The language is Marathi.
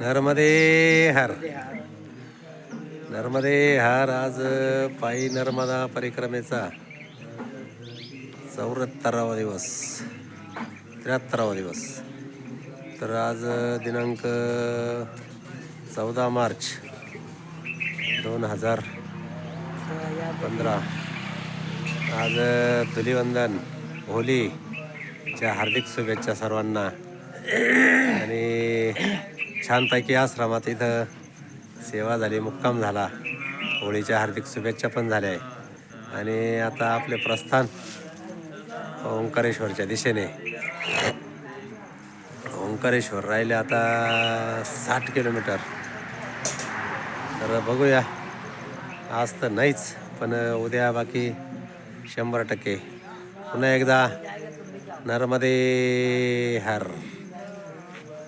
नर्मदे हर. नर्मदे हर आज पायी नर्मदा परिक्रमेचा चौऱ्याहत्तरावा दिवस त्र्याहत्तरावा दिवस. तर आज दिनांक चौदा मार्च दोन हजार पंधरा. आज धुलिवंदन होलीच्या हार्दिक शुभेच्छा सर्वांना. आणि छानपैकी आश्रमात इथं सेवा झाली मुक्काम झाला. होळीच्या हार्दिक शुभेच्छा पण झाल्या. आहे आणि आता आपले प्रस्थान ओंकारेश्वरच्या दिशेने. ओंकारेश्वर राहिले आता साठ किलोमीटर. तर बघूया. आज तर नाहीच पण उद्या बाकी शंभर टक्के. पुन्हा एकदा नर्मदे हर.